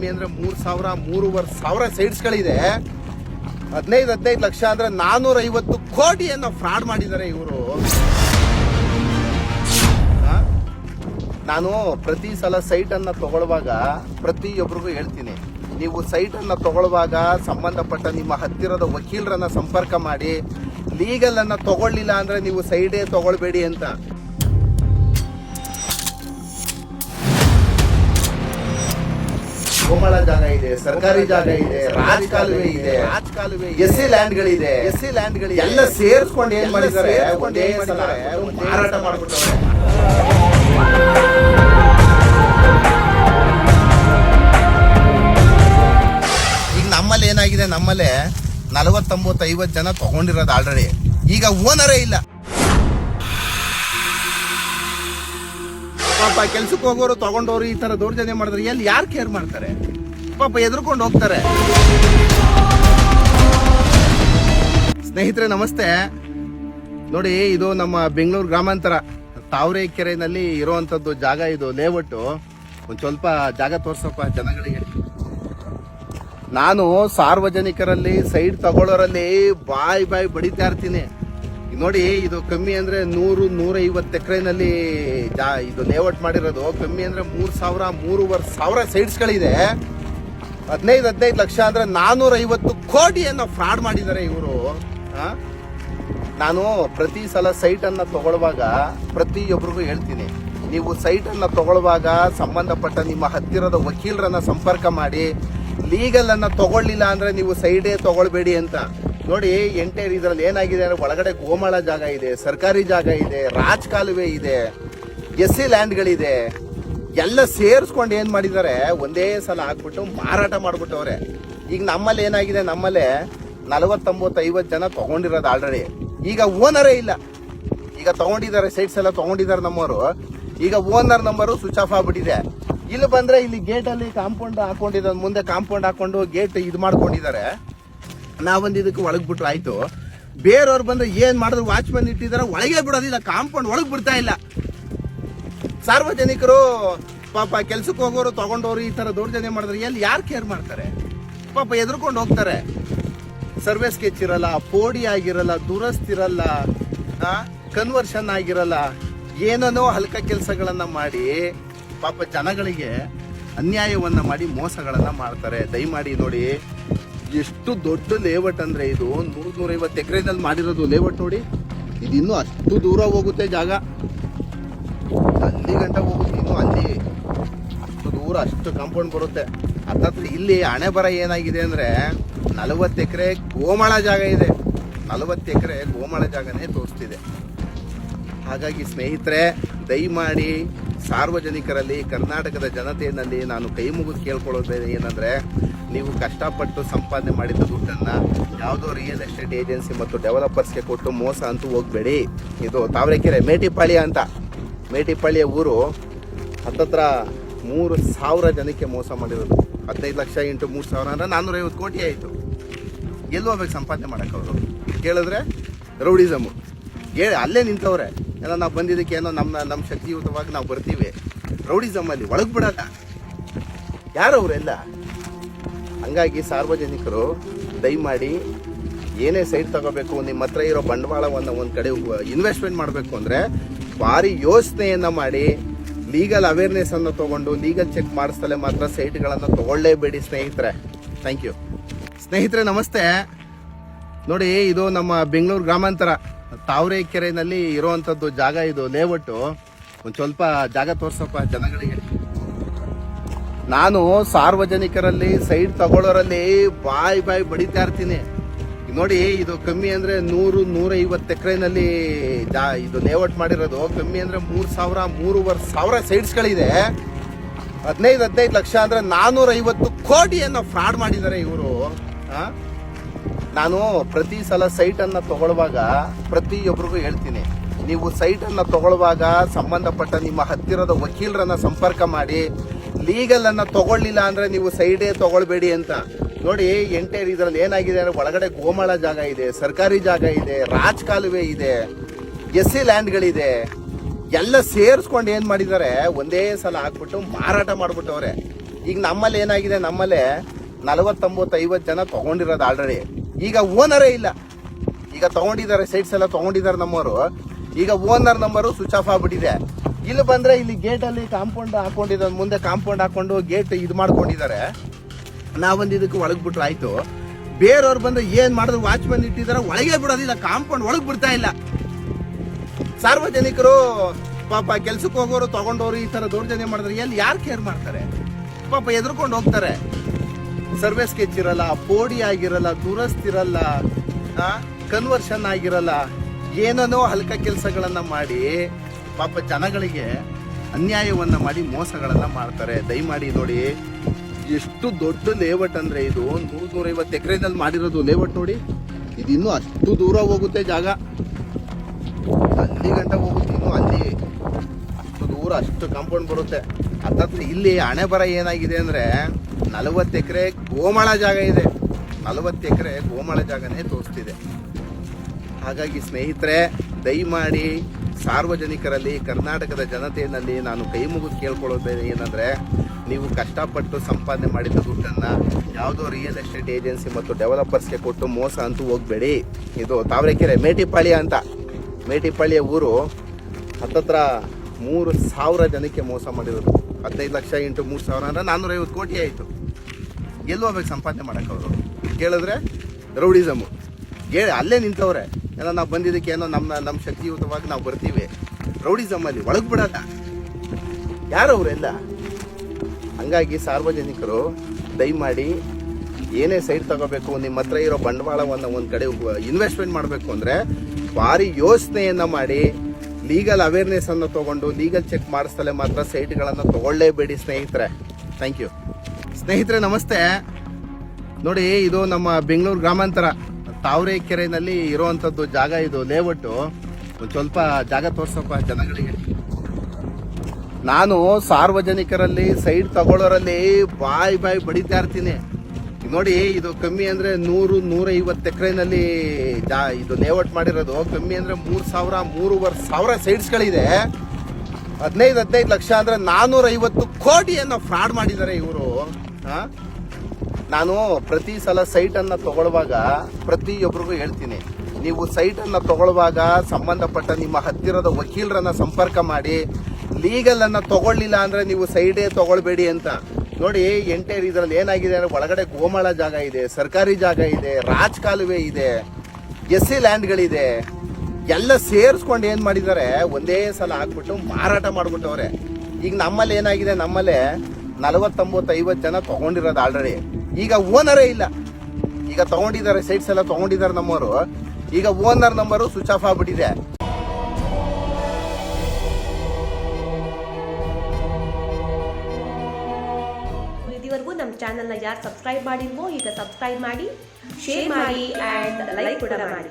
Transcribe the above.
ಕಮ್ಮಿ ಅಂದ್ರೆ ಮೂರ್ ಸಾವಿರ, ಮೂರುವರೆ ಸಾವಿರ ಸೈಟ್ಸ್ಗಳಿದೆ. ಹದಿನೈದು ಹದಿನೈದು ಲಕ್ಷ ಅಂದ್ರೆ ಐವತ್ತು ಕೋಟಿಯನ್ನ ಫ್ರಾಡ್ ಮಾಡಿದ್ದಾರೆ ಇವರು. ನಾನು ಪ್ರತಿ ಸಲ ಸೈಟ್ ಅನ್ನ ತಗೊಳ್ಳುವಾಗ ಪ್ರತಿಯೊಬ್ಬರಿಗೂ ಹೇಳ್ತೀನಿ, ನೀವು ಸೈಟ್ ಅನ್ನ ತಗೊಳ್ಳುವಾಗ ಸಂಬಂಧಪಟ್ಟ ನಿಮ್ಮ ಹತ್ತಿರದ ವಕೀಲರನ್ನ ಸಂಪರ್ಕ ಮಾಡಿ ಲೀಗಲ್ ಅನ್ನ ತಗೊಳ್ಳಿಲ್ಲ ಅಂದ್ರೆ ನೀವು ಸೈಡೇ ತಗೊಳ್ಬೇಡಿ ಅಂತ. ಗೋಮಾಳ ಜಾಗ ಇದೆ ಸರ್ಕಾರಿ ಜಾಗ ಇದೆ ರಾಜ್ ಕಾಲುವೆ ಇದೆ ರಾಜ್ ಕಾಲುವೆ ಎಸ್ ಸಿ ಲ್ಯಾಂಡ್ಗಳಿದೆ. ಎಸ್ ಸಿ ಲ್ಯಾಂಡ್ಗಳಿದೆ. ಎಲ್ಲ ಸೇರಿಸ್ಕೊಂಡು ಏನ್ ಮಾಡಿದ್ದಾರೆ? ಒಂದೇ ಸಲ ಮಾರಾಟ ಮಾಡ್ಬಿಟ್ಟವ್ರೆ. ಈಗ ನಮ್ಮಲ್ಲಿ ಏನಾಗಿದೆ? ನಮ್ಮಲ್ಲೇ ನಲವತ್ತೊಂಬತ್ತು ಐವತ್ತು ಜನ ತಗೊಂಡಿರೋದು ಆಲ್ರೆಡಿ ಈಗ ಓನರೇ ಇಲ್ಲ. ಪಾಪ ಕೆಲ್ಸಕ್ಕೆ ಹೋಗೋರು ತಗೊಂಡವ್ರು ಈ ತರ ದೌರ್ಜನ್ಯ ಮಾಡಿದ್ರೆ ಎಲ್ಲಿ ಯಾರು ಕೇರ್ ಮಾಡ್ತಾರೆ? ಪಾಪ ಎದ್ರುಕೊಂಡು ಹೋಗ್ತಾರೆ. ಸ್ನೇಹಿತರೆ, ನಮಸ್ತೆ. ನೋಡಿ, ಇದು ನಮ್ಮ ಬೆಂಗಳೂರು ಗ್ರಾಮಾಂತರ. ತಾವರೆಕೆರೆನಲ್ಲಿ ಇರುವಂತದ್ದು ಜಾಗ ಇದು, ಲೇಔಟು. ಒಂದು ಸ್ವಲ್ಪ ಜಾಗ ತೋರ್ಸಪ್ಪ ಜನಗಳಿಗೆ. ನಾನು ಸಾರ್ವಜನಿಕರಲ್ಲಿ, ಸೈಡ್ ತಗೊಳ್ಳೋರಲ್ಲಿ ಬಾಯ್ ಬಾಯ್ ಬಡಿತಾ ಇರ್ತೀನಿ. ನೋಡಿ, ಇದು ಕಮ್ಮಿ ಅಂದ್ರೆ ನೂರು ನೂರ ಐವತ್ತು ಎಕರೆನಲ್ಲಿ ಇದು ಲೇಔಟ್ ಮಾಡಿರೋದು. ಕಮ್ಮಿ ಅಂದ್ರೆ ಮೂರ್ ಸಾವಿರ, ಮೂರುವರೆ ಸಾವಿರ ಸೈಟ್ಸ್ಗಳಿದೆ. ಹದಿನೈದು ಹದಿನೈದು ಲಕ್ಷ ಅಂದ್ರೆ ನಾನೂರ ಐವತ್ತು ಕೋಟಿಯನ್ನ ಫ್ರಾಡ್ ಮಾಡಿದ್ದಾರೆ ಇವರು. ನಾನು ಪ್ರತಿ ಸಲ ಸೈಟ್ ಅನ್ನ ತಗೊಳ್ಳುವಾಗ ಪ್ರತಿಯೊಬ್ಬರಿಗೂ ಹೇಳ್ತೀನಿ. ನೀವು ಸೈಟ್ ಅನ್ನ ತಗೊಳ್ಳುವಾಗ ಸಂಬಂಧಪಟ್ಟ ನಿಮ್ಮ ಹತ್ತಿರದ ವಕೀಲರನ್ನ ಸಂಪರ್ಕ ಮಾಡಿ, ಲೀಗಲ್ ಅನ್ನ ತಗೊಳ್ಳಿಲ್ಲ ಅಂದ್ರೆ ನೀವು ಸೈಡೇ ತಗೊಳ್ಬೇಡಿ ಅಂತ. ನೋಡಿ ಎಂಟೇರ್ ಇದರಲ್ಲಿ ಏನಾಗಿದೆ ಅಂದ್ರೆ ಒಳಗಡೆ ಗೋಮಾಳ ಜಾಗ ಇದೆ, ಸರ್ಕಾರಿ ಜಾಗ ಇದೆ ರಾಜ್ ಕಾಲುವೆ ಇದೆ ಎಸ್ ಸಿ ಲ್ಯಾಂಡ್ಗಳಿದೆ. ಎಲ್ಲ ಸೇರಿಸ್ಕೊಂಡು ಏನು ಮಾಡಿದ್ದಾರೆ, ಒಂದೇ ಸಲ ಹಾಕ್ಬಿಟ್ಟು ಮಾರಾಟ ಮಾಡ್ಬಿಟ್ಟವ್ರೆ. ಈಗ ನಮ್ಮಲ್ಲಿ ಏನಾಗಿದೆ, ನಮ್ಮಲ್ಲೇ ನಲವತ್ತೊಂಬತ್ತು ಐವತ್ತು ಜನ ತಗೊಂಡಿರೋದು ಆಲ್ರೆಡಿ ಈಗ ಓನರೇ ಇಲ್ಲ. ಈಗ ತಗೊಂಡಿದ್ದಾರೆ ಸೈಟ್ಸ್ ಎಲ್ಲ ತಗೊಂಡಿದ್ದಾರೆ ನಮ್ಮವರು. ಈಗ ಓನರ್ ನಂಬರು ಸ್ವಿಚ್ ಆಫ್ ಆಗ್ಬಿಟ್ಟಿದೆ. ಇಲ್ಲಿ ಬಂದ್ರೆ ಇಲ್ಲಿ ಗೇಟಲ್ಲಿ ಕಾಂಪೌಂಡ್ ಹಾಕೊಂಡಿದ್ದ ಮುಂದೆ ಕಾಂಪೌಂಡ್ ಹಾಕೊಂಡು ಗೇಟ್ ಇದು ಮಾಡ್ಕೊಂಡಿದ್ದಾರೆ. ನಾವೊಂದು ಇದಕ್ಕೆ ಒಳಗೆ ಬಿಟ್ರು ಆಯ್ತು. ಬೇರೆಯವ್ರು ಬಂದ್ರೆ ಏನ್ ಮಾಡಿದ್ರು ವಾಚ್ಮನ್ ಇಟ್ಟಿದ್ದಾರೆ ಒಳಗೆ ಬಿಡೋದಿಲ್ಲ, ಕಾಂಪೌಂಡ್ ಒಳಗೆ ಬಿಡ್ತಾ ಇಲ್ಲ. ಸಾರ್ವಜನಿಕರು ಪಾಪ ಕೆಲ್ಸಕ್ಕೆ ಹೋಗೋರು ತಗೊಂಡವ್ರು ಈ ತರ ದೌರ್ಜನ್ಯ ಮಾಡಿದ್ರೆ ಎಲ್ಲಿ ಯಾರು ಕೇರ್ ಮಾಡ್ತಾರೆ? ಪಾಪ ಎದ್ರುಕೊಂಡು ಹೋಗ್ತಾರೆ. ಸರ್ವೆ ಸ್ಕೆಚ್ ಇರಲ್ಲ, ಪೋಡಿ ಆಗಿರಲ್ಲ ದುರಸ್ತಿರಲ್ಲ ಕನ್ವರ್ಷನ್ ಆಗಿರಲ್ಲ, ಏನೇನೋ ಹಲ್ಕ ಕೆಲಸಗಳನ್ನು ಮಾಡಿ ಪಾಪ ಜನಗಳಿಗೆ ಅನ್ಯಾಯವನ್ನ ಮಾಡಿ ಮೋಸಗಳನ್ನ ಮಾಡ್ತಾರೆ. ದಯಮಾಡಿ ನೋಡಿ ಎಷ್ಟು ದೊಡ್ಡ ಲೇಔಟ್ ಅಂದ್ರೆ ಇದು? ನೂರ್ ನೂರೈವತ್ತು ಎಕರೆನಲ್ಲಿ ಮಾಡಿರೋದು ಲೇಔಟ್ ನೋಡಿ. ಇದು ಅಷ್ಟು ದೂರ ಹೋಗುತ್ತೆ ಜಾಗ. ಅಲ್ಲಿ ಗಂಟ ಹೋಗುತ್ತೆ ಇನ್ನು ಅಲ್ಲಿ. ಅಷ್ಟು ದೂರ ಅಷ್ಟು ಕಾಂಪೌಂಡ್ ಬರುತ್ತೆ. ಅರ್ಥಾತ್ ಇಲ್ಲಿ ಹಣೆ ಬರ ಏನಾಗಿದೆ ಅಂದ್ರೆ ನಲವತ್ತು ಎಕರೆ ಗೋಮಾಳ ಜಾಗ ಇದೆ. ನಲವತ್ತು ಎಕರೆ ಗೋಮಾಳ ಜಾಗನೇ ತೋರಿಸ್ತಿದೆ. ಹಾಗಾಗಿ ಸ್ನೇಹಿತರೆ, ದಯಮಾಡಿ ಸಾರ್ವಜನಿಕರಲ್ಲಿ ಕರ್ನಾಟಕದ ಜನತೆಯಲ್ಲಿ ನಾನು ಕೈ ಮುಗಿದು ಕೇಳ್ಕೊಳ್ಳೋದು ಏನಂದ್ರೆ, ನೀವು ಕಷ್ಟಪಟ್ಟು ಸಂಪಾದನೆ ಮಾಡಿದ ದುಡ್ಡನ್ನ ಯಾವುದೋ ರಿಯಲ್ ಎಸ್ಟೇಟ್ ಏಜೆನ್ಸಿ ಮತ್ತು ಡೆವಲಪರ್ಸ್ಗೆ ಕೊಟ್ಟು ಮೋಸ ಅಂತೂ ಹೋಗ್ಬೇಡಿ. ಇದು ತಾವರೆಕೆರೆ, ಮೇಟಿಪಾಳ್ಯ ಅಂತ. ಮೇಟಿಪಾಳಿಯ ಊರು ಹತ್ತತ್ರ ಮೂರು ಸಾವಿರ ಜನಕ್ಕೆ ಮೋಸ ಮಾಡಿರೋದು. ಹದಿನೈದು ಲಕ್ಷ ಇಂಟು ಮೂರು ಸಾವಿರ ಅಂದ್ರೆ ನಾನ್ನೂರೈವತ್ತು ಕೋಟಿ ಆಯಿತು. ಎಲ್ಲೋ ಹೋಗ್ಬೇಕು ಸಂಪಾದನೆ ಮಾಡೋಕ್ಕವರು ಕೇಳಿದ್ರೆ ರೌಡಿಸಮು. ಹೇಳಿ ಅಲ್ಲೇ ನಿಂತವ್ರೆ. ಏನೋ ನಾವು ಬಂದಿದ್ದಕ್ಕೆ ಏನೋ ನಮ್ಮ ನಮ್ಮ ಶಕ್ತಿಯುತವಾಗಿ ನಾವು ಬರ್ತೀವಿ. ರೌಡಿಸಮಲ್ಲಿ ಒಳಗೆ ಬಿಡಲ್ಲ. ಯಾರವರೆಲ್ಲ ಹಂಗಾಗಿ ಸಾರ್ವಜನಿಕರು ದಯಮಾಡಿ ಏನೇ ಸೈಟ್ ತಗೋಬೇಕು, ನಿಮ್ಮ ಹತ್ರ ಇರೋ ಬಂಡವಾಳವನ್ನು ಒಂದು ಕಡೆ ಇನ್ವೆಸ್ಟ್ಮೆಂಟ್ ಮಾಡಬೇಕು ಅಂದರೆ ಭಾರಿ ಯೋಚನೆಯನ್ನ ಮಾಡಿ ಲೀಗಲ್ ಅವೇರ್ನೆಸ್ ಅನ್ನು ತಗೊಂಡು ಲೀಗಲ್ ಚೆಕ್ ಮಾಡಿಸ್ತಲೇ ಮಾತ್ರ ಸೈಟ್ಗಳನ್ನು ತಗೊಳ್ಳೇಬೇಡಿ ಸ್ನೇಹಿತರೆ. ಥ್ಯಾಂಕ್ ಯು ಸ್ನೇಹಿತರೆ, ನಮಸ್ತೆ. ನೋಡಿ, ಇದು ನಮ್ಮ ಬೆಂಗಳೂರು ಗ್ರಾಮಾಂತರ. ತಾವರೆಕೆರೆನಲ್ಲಿ ಇರುವಂತದ್ದು ಜಾಗ ಇದು, ಲೇಔಟು. ಒಂದು ಸ್ವಲ್ಪ ಜಾಗ ತೋರ್ಸಪ್ಪ ಜನಗಳಿಗೆ. ನಾನು ಸಾರ್ವಜನಿಕರಲ್ಲಿ, ಸೈಡ್ ತಗೊಳ್ಳೋರಲ್ಲಿ ಬಾಯ್ ಬಾಯ್ ಬಡಿತಾ ಇರ್ತೀನಿ. ನೋಡಿ, ಇದು ಕಮ್ಮಿ ಅಂದ್ರೆ ನೂರು ನೂರ ಐವತ್ತು ಎಕರೆನಲ್ಲಿ ಇದು ಲೇಔಟ್ ಮಾಡಿರೋದು. ಕಮ್ಮಿ ಅಂದ್ರೆ ಮೂರ್ ಸಾವಿರ, ಮೂರುವರೆ ಸಾವಿರ ಸೈಟ್ಸ್ಗಳಿದೆ ಹದಿನೈದು ಹದಿನೈದು ಲಕ್ಷ ಅಂದ್ರೆ ನಾನೂರ ಐವತ್ತು ಕೋಟಿಯನ್ನ ಫ್ರಾಡ್ ಮಾಡಿದ್ದಾರೆ ಇವರು. ನಾನು ಪ್ರತಿ ಸಲ ಸೈಟ್ ಅನ್ನ ತಗೊಳ್ಳುವಾಗ ಪ್ರತಿಯೊಬ್ಬರಿಗೂ ಹೇಳ್ತೀನಿ. ನೀವು ಸೈಟ್ ಅನ್ನ ತಗೊಳ್ಳುವಾಗ ಸಂಬಂಧಪಟ್ಟ ನಿಮ್ಮ ಹತ್ತಿರದ ವಕೀಲರನ್ನ ಸಂಪರ್ಕ ಮಾಡಿ ಲೀಗಲ್ ಅನ್ನ ತಗೊಳ್ಳಿಲ್ಲ ಅಂದ್ರೆ ನೀವು ಸೈಡೇ ತಗೊಳ್ಬೇಡಿ ಅಂತ. ನೋಡಿ, ಎಂಟೇರ್ ಇದ್ರಲ್ಲಿ ಏನಾಗಿದೆ ಅಂದ್ರೆ ಒಳಗಡೆ ಗೋಮಾಳ ಜಾಗ ಇದೆ, ಸರ್ಕಾರಿ ಜಾಗ ಇದೆ ರಾಜ್ ಕಾಲುವೆ ಇದೆ ಎಸ್ ಸಿ ಲ್ಯಾಂಡ್ಗಳಿದೆ. ಎಲ್ಲ ಸೇರಿಸ್ಕೊಂಡು ಏನ್ ಮಾಡಿದ್ದಾರೆ? ಒಂದೇ ಸಲ ಹಾಕ್ಬಿಟ್ಟು ಮಾರಾಟ ಮಾಡ್ಬಿಟ್ಟವ್ರೆ. ಈಗ ನಮ್ಮಲ್ಲಿ ಏನಾಗಿದೆ? ನಮ್ಮಲ್ಲೇ ನಲವತ್ತೊಂಬತ್ತು ಐವತ್ತು ಜನ ತಗೊಂಡಿರೋದು ಆಲ್ರೆಡಿ ಈಗ ಓನರೇ ಇಲ್ಲ. ಈಗ ತಗೊಂಡಿದ್ದಾರೆ ಸೈಟ್ಸ್ ಎಲ್ಲ ತಗೊಂಡಿದ್ದಾರೆ ನಮ್ಮವರು. ಈಗ ಓನರ್ ನಂಬರು ಸ್ವಿಚ್ ಆಫ್ ಆಗ್ಬಿಟ್ಟಿದೆ. ಇಲ್ಲಿ ಬಂದ್ರೆ ಇಲ್ಲಿ ಗೇಟ್ ಅಲ್ಲಿ ಕಾಂಪೌಂಡ್ ಹಾಕೊಂಡಿದ್ದಾರೆ ಮುಂದೆ ಕಾಂಪೌಂಡ್ ಹಾಕೊಂಡು ಗೇಟ್ ಇದು ಮಾಡ್ಕೊಂಡಿದ್ದಾರೆ. ನಾವೊಂದು ಇದಕ್ಕೆ ಒಳಗೆ ಬಿಟ್ರು ಆಯ್ತು. ಬೇರೆಯವ್ರು ಬಂದ್ರೆ ಏನ್ ಮಾಡಿದ್ರು ವಾಚ್ಮನ್ ಇಟ್ಟಿದ್ದಾರೆ, ಒಳಗೆ ಬಿಡೋದಿಲ್ಲ ಕಾಂಪೌಂಡ್ ಒಳಗೆ ಬಿಡ್ತಾ ಇಲ್ಲ. ಸಾರ್ವಜನಿಕರು ಪಾಪ ಕೆಲ್ಸಕ್ಕೆ ಹೋಗೋರು, ತಗೊಂಡೋರು ಈ ತರ ದೌರ್ಜನ್ಯ ಮಾಡಿದ್ರೆ ಎಲ್ಲಿ ಯಾರು ಕೇರ್ ಮಾಡ್ತಾರೆ? ಪಾಪ ಎದ್ರುಕೊಂಡು ಹೋಗ್ತಾರೆ. ಸರ್ವಿಸ್ ಸ್ಕೆಚ್ ಇರಲ್ಲ ಪೋಡಿ ಆಗಿರಲ್ಲ ದುರಸ್ತಿರಲ್ಲ ಕನ್ವರ್ಷನ್ ಆಗಿರಲ್ಲ, ಏನೇನೋ ಹಲ್ಕ ಕೆಲಸಗಳನ್ನು ಮಾಡಿ, ಪಾಪ ಜನಗಳಿಗೆ ಅನ್ಯಾಯವನ್ನ ಮಾಡಿ, ಮೋಸಗಳನ್ನ ಮಾಡ್ತಾರೆ. ದಯಮಾಡಿ ನೋಡಿ, ಎಷ್ಟು ದೊಡ್ಡ ಲೇಔಟ್ ಅಂದ್ರೆ ಇದು. ನೂರು ನೂರೈವತ್ತು ಎಕರೆನಲ್ಲಿ ಮಾಡಿರೋದು ಲೇಔಟ್ ನೋಡಿ. ಇದು ಇನ್ನೂ ಅಷ್ಟು ದೂರ ಹೋಗುತ್ತೆ ಜಾಗ. ಅಲ್ಲಿ ಗಂಟ ಹೋಗುತ್ತೆ ಇನ್ನು ಅಲ್ಲಿ. ಅಷ್ಟು ದೂರ ಅಷ್ಟು ಕಾಂಪೌಂಡ್ ಬರುತ್ತೆ. ಹತ್ತತ್ರ. ಇಲ್ಲಿ ಹಣೆ ಬರ ಏನಾಗಿದೆ ಅಂದ್ರೆ ನಲವತ್ತು ಎಕರೆ ಗೋಮಾಳ ಜಾಗ ಇದೆ. ನಲವತ್ತು ಎಕರೆ ಗೋಮಾಳ ಜಾಗನೇ ತೋರಿಸ್ತಿದೆ. ಹಾಗಾಗಿ ಸ್ನೇಹಿತರೆ, ದಯಮಾಡಿ ಸಾರ್ವಜನಿಕರಲ್ಲಿ, ಕರ್ನಾಟಕದ ಜನತೆಯಲ್ಲಿ ನಾನು ಕೈ ಮುಗಿದು ಕೇಳ್ಕೊಳ್ಳೋದು ಏನಂದ್ರೆ, ನೀವು ಕಷ್ಟಪಟ್ಟು ಸಂಪಾದನೆ ಮಾಡಿದ ದುಡ್ಡನ್ನು ಯಾವುದೋ ರಿಯಲ್ ಎಸ್ಟೇಟ್ ಏಜೆನ್ಸಿ ಮತ್ತು ಡೆವಲಪರ್ಸ್ಗೆ ಕೊಟ್ಟು ಮೋಸ ಅಂತೂ ಹೋಗ್ಬೇಡಿ. ಇದು ತಾವರೆಕೆರೆ, ಮೇಟಿಪಾಳ್ಯ ಅಂತ. ಮೇಟಿಪಾಳ್ಯ ಊರು ಹತ್ತತ್ರ ಮೂರು ಸಾವಿರ ಜನಕ್ಕೆ ಮೋಸ ಮಾಡಿರೋದು. ಹದಿನೈದು ಲಕ್ಷ ಇಂಟು ಮೂರು ಸಾವಿರ ಅಂದರೆ ನಾನ್ನೂರೈವತ್ತು ಕೋಟಿ ಆಯಿತು. ಎಲ್ಲಿ ಹೋಗ್ಬೇಕು ಸಂಪಾದನೆ ಮಾಡೋಕೆ ಅವರು. ಕೇಳಿದ್ರೆ ರೌಡಿಸಮು. ಹೇಳಿ ಅಲ್ಲೇ ನಿಂತವ್ರೆ. ಏನೋ ನಾವು ಬಂದಿದ್ದಕ್ಕೆ ಏನೋ ನಮ್ಮ ನಮ್ಮ ಶಕ್ತಿಯುತವಾಗಿ ನಾವು ಬರ್ತೀವಿ. ರೌಡಿಸಮಲ್ಲಿ ಒಳಗೆ ಬಿಡಲ್ಲ. ಯಾರು ಅವರೆಲ್ಲ ಹಂಗಾಗಿ ಸಾರ್ವಜನಿಕರು ದಯಮಾಡಿ ಏನೇ ಸೈಡ್ ತಗೋಬೇಕು, ನಿಮ್ಮ ಹತ್ರ ಇರೋ ಬಂಡವಾಳವನ್ನು ಒಂದು ಕಡೆ ಇನ್ವೆಸ್ಟ್ಮೆಂಟ್ ಮಾಡಬೇಕು ಅಂದರೆ ಭಾರಿ ಯೋಚನೆಯನ್ನು ಮಾಡಿ ಲೀಗಲ್ ಅವೇರ್ನೆಸ್ ಅನ್ನು ತಗೊಂಡು ಲೀಗಲ್ ಚೆಕ್ ಮಾಡಿಸ್ತಲೇ ಮಾತ್ರ ಸೈಟ್ಗಳನ್ನು ತಗೊಳ್ಳೇಬೇಡಿ ಸ್ನೇಹಿತರೆ. ಥ್ಯಾಂಕ್ ಯು ಸ್ನೇಹಿತರೆ, ನಮಸ್ತೆ. ನೋಡಿ, ಇದು ನಮ್ಮ ಬೆಂಗಳೂರು ಗ್ರಾಮಾಂತರ, ತಾವರೆಕೆರೆನಲ್ಲಿ ಇರುವಂತದ್ದು ಜಾಗ ಇದು, ಲೇಔಟು. ಒಂದು ಸ್ವಲ್ಪ ಜಾಗ ತೋರ್ಸಪ್ಪ ಜನಗಳಿಗೆ. ನಾನು ಸಾರ್ವಜನಿಕರಲ್ಲಿ ಸೈಡ್ ತಗೊಳ್ಳೋರಲ್ಲಿ ಬಾಯ್ ಬಾಯ್ ಬಡಿತಾ ಇರ್ತೀನಿ. ನೋಡಿ, ಇದು ಕಮ್ಮಿ ಅಂದ್ರೆ ನೂರು, ನೂರೈವತ್ತು ಎಕರೆನಲ್ಲಿ ಇದು ಲೇಔಟ್ ಮಾಡಿರೋದು. ಕಮ್ಮಿ ಅಂದ್ರೆ ಮೂರು ಸಾವಿರ, ಮೂರುವರೆ ಸಾವಿರ ಸೈಟ್ಸ್ಗಳಿದೆ. ಹದಿನೈದು ಹದಿನೈದು ಲಕ್ಷ ಅಂದ್ರೆ ನಾನೂರ ಕೋಟಿಯನ್ನು ಫ್ರಾಡ್ ಮಾಡಿದ್ದಾರೆ ಇವರು. ನಾನು ಪ್ರತಿ ಸಲ ಸೈಟ್ ಅನ್ನ ತಗೊಳ್ಳುವಾಗ ಪ್ರತಿಯೊಬ್ಬರಿಗೂ ಹೇಳ್ತೀನಿ. ನೀವು ಸೈಟ್ ಅನ್ನ ತಗೊಳ್ಳುವಾಗ ಸಂಬಂಧಪಟ್ಟ ನಿಮ್ಮ ಹತ್ತಿರದ ವಕೀಲರನ್ನ ಸಂಪರ್ಕ ಮಾಡಿ ಲೀಗಲ್ ಅನ್ನ ತಗೊಳ್ಳಿಲ್ಲ ಅಂದ್ರೆ ನೀವು ಸೈಡೇ ತಗೊಳ್ಬೇಡಿ ಅಂತ. ನೋಡಿ ಎಂಟೇರ್ ಇದರಲ್ಲಿ ಏನಾಗಿದೆ ಅಂದ್ರೆ ಒಳಗಡೆ ಗೋಮಾಳ ಜಾಗ ಇದೆ, ಸರ್ಕಾರಿ ಜಾಗ ಇದೆ ರಾಜ್ ಕಾಲುವೆ ಇದೆ ಎಸ್ ಸಿ ಲ್ಯಾಂಡ್ಗಳಿದೆ. ಎಲ್ಲ ಸೇರಿಸ್ಕೊಂಡು ಏನು ಮಾಡಿದ್ದಾರೆ, ಒಂದೇ ಸಲ ಹಾಕ್ಬಿಟ್ಟು ಮಾರಾಟ ಮಾಡ್ಬಿಟ್ಟವ್ರೆ. ಈಗ ನಮ್ಮಲ್ಲಿ ಏನಾಗಿದೆ, ನಮ್ಮಲ್ಲೇ ನಲವತ್ತೊಂಬತ್ತು ಐವತ್ತು ಜನ ತಗೊಂಡಿರೋದು ಆಲ್ರೆಡಿ ಈಗ ಓನರೇ ಇಲ್ಲ. ಈಗ ತಗೊಂಡಿದ್ದಾರೆ ಸೈಟ್ಸ್ ಎಲ್ಲ ತಗೊಂಡಿದ್ದಾರೆ ನಮ್ಮವರು. ಈಗ ಓನರ್ ನಂಬರು ಸ್ವಿಚ್ ಆಫ್ ಆಗ್ಬಿಟ್ಟಿದೆ. ಚಾನಲ್ನ ಯಾರು ಸಬ್ಸ್ಕ್ರೈಬ್ ಮಾಡಿಲ್ವೋ ಈಗ ಸಬ್ಸ್ಕ್ರೈಬ್ ಮಾಡಿ ಶೇರ್ ಮಾಡಿ ಆ್ಯಂಡ್ ಲೈಕ್ ಕೂಡ ಮಾಡಿ.